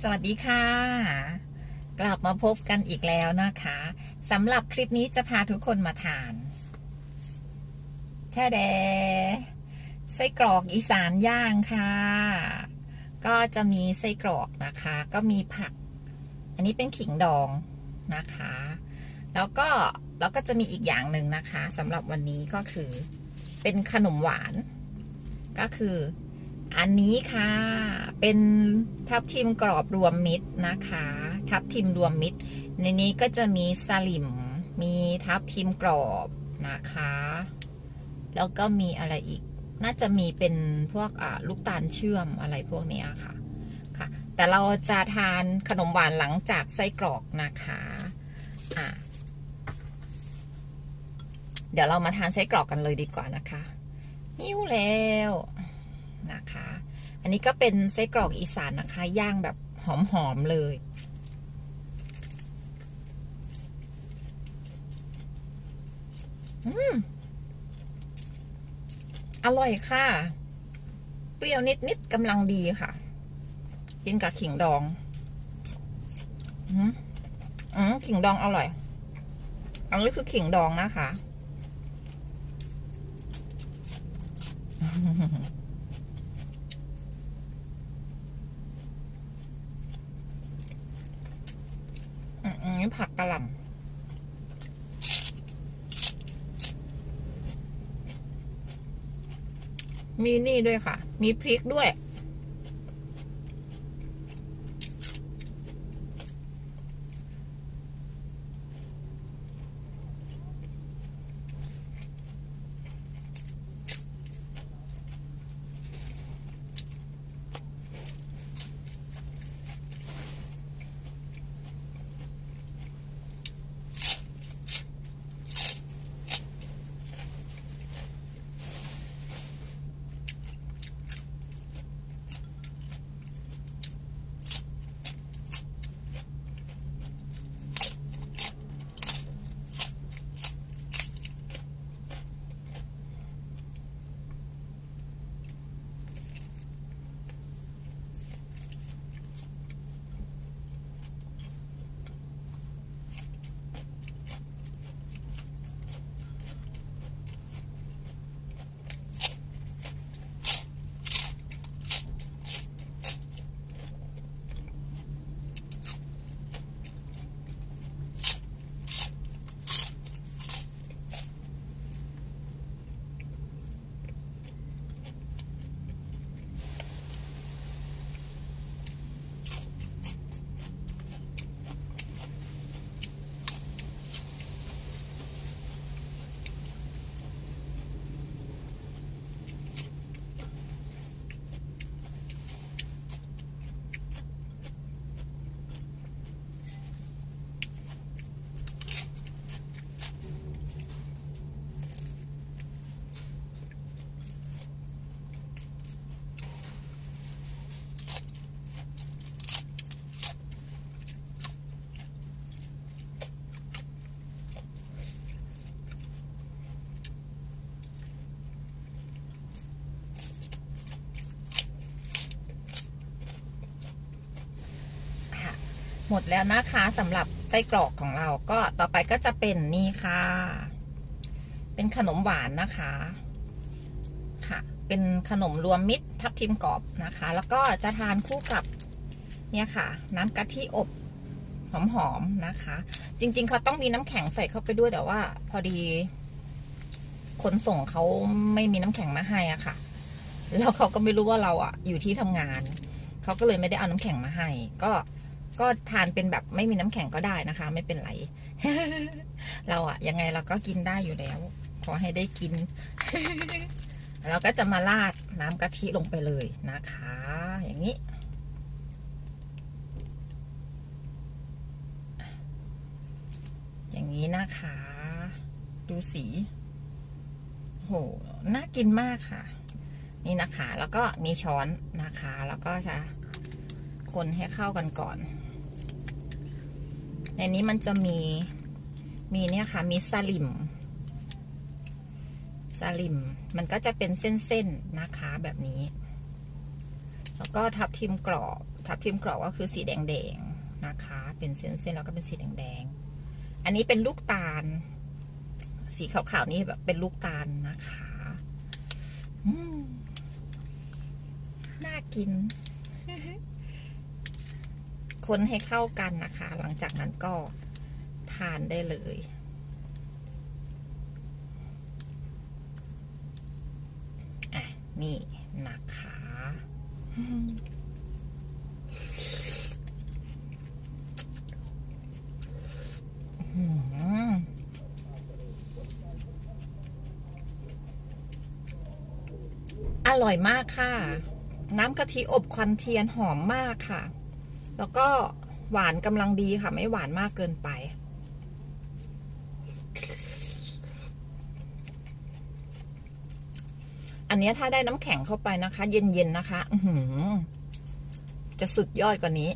สวัสดีค่ะ กลับมาพบกันอีกแล้วนะคะสำหรับคลิปนี้จะพาทุกคนมาทานแท้แดไส้กรอกอีสานย่างค่ะ ก็จะมีไส้กรอกนะคะ ก็มีผัก อันนี้เป็นขิงดองนะคะ แล้วก็แล้วก็จะมีอีกอย่างหนึ่งนะคะสำหรับวันนี้ก็คือ เป็นขนมหวาน ก็คือ อันนี้ค่ะ เป็นทับทิมกรอบรวมมิตรนะคะ ทับทิมรวมมิตร ในนี้ก็จะมีสลิม มีทับทิมกรอบนะคะ แล้วก็มีอะไรอีก น่าจะมีเป็นพวกลูกตาลเชื่อมอะไรพวกนี้ค่ะค่ะ แต่เราจะทานขนมหวานหลังจากไส้กรอกนะคะอ่าเดี๋ยวเรามาทานไส้กรอกกันเลยดีกว่านะคะ หิ้วแล้ว นะคะ อันนี้ก็เป็นไส้กรอกอีสานนะคะ ย่างแบบหอมๆเลย อืม อร่อยค่ะ เปรี้ยวนิดๆกำลังดีค่ะ กินกับขิงดอง อืมอืมขิงดองอร่อย อันนี้คือขิงดองนะคะ อันนี้ผักกะหล่ำมีนี่ด้วยค่ะ มีพริกด้วย มดแล้วนะคะสำหรับไส้กรอกของเราก็ต่อไปก็จะเป็นนี่ค่ะ เป็นขนมหวานนะคะ ค่ะ เป็นขนมรวมมิตรทับทิมกรอบนะคะ แล้วก็จะทานคู่กับเนี่ยค่ะ น้ำกะทิอบหอมๆนะคะ จริง ๆเขาต้องมีน้ำแข็งใส่เข้าไปด้วยแต่ว่า พอดีขนส่งเขาไม่มีน้ำแข็งมาให้อะค่ะแล้วเขาก็ไม่รู้ว่าเราอะอยู่ที่ทำงานเขาก็เลยไม่ได้เอาน้ำแข็งมาให้ ก็ ก็ทานเป็นแบบไม่มีน้ำแข็งก็ได้นะคะ ไม่เป็นไร เราอะยังไงเราก็กินได้อยู่แล้ว ขอให้ได้กิน เราก็จะมาราดน้ำกะทิลงไปเลยนะคะ อย่างนี้อย่างนี้นะคะ ดูสี โห น่ากินมากค่ะ นี่นะคะ แล้วก็มีช้อนนะคะ แล้วก็จะ คนให้เข้ากันก่อน ในนี้มันจะมีมีเนี่ยค่ะ มีสลิมสลิมมันก็จะเป็นเส้นๆนะคะแบบนี้ แล้วก็ทับทิมกรอบ ทับทิมกรอบก็คือสีแดงๆนะคะ เป็นเส้นๆแล้วก็เป็นสีแดงๆอันนี้เป็นลูกตาล สีขาวๆนี่แบบเป็นลูกตาลนะคะน่ากิน คนให้เข้ากันนะคะ หลังจากนั้นก็ทานได้เลย อะ นี่นะคะอืมอร่อยมากค่ะ น้ำกะทิอบควันเทียนหอมมากค่ะ แล้วก็หวานกำลังดีค่ะ ไม่หวานมากเกินไป อันนี้ถ้าได้น้ำแข็งเข้าไปนะคะ เย็นๆนะคะ จะสุดยอดกว่านี้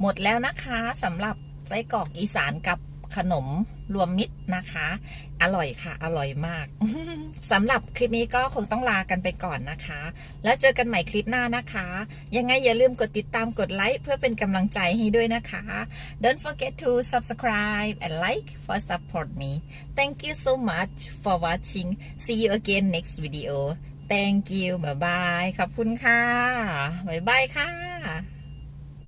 หมดแล้วนะคะสำหรับไส้กรอกอีสานกับขนมรวมมิตรนะคะ อร่อยค่ะ อร่อยมากสำหรับคลิปนี้ก็คงต้องลากันไปก่อนนะคะ แล้วเจอกันใหม่คลิปหน้านะคะ ยังไงอย่าลืมกดติดตามกดไลค์เพื่อเป็นกำลังใจให้ด้วยนะคะ Don't forget to subscribe and like for support me Thank you so much for watching See you again next video Thank you บ๊ายบายขอบคุณค่ะบ๊ายบายค่ะ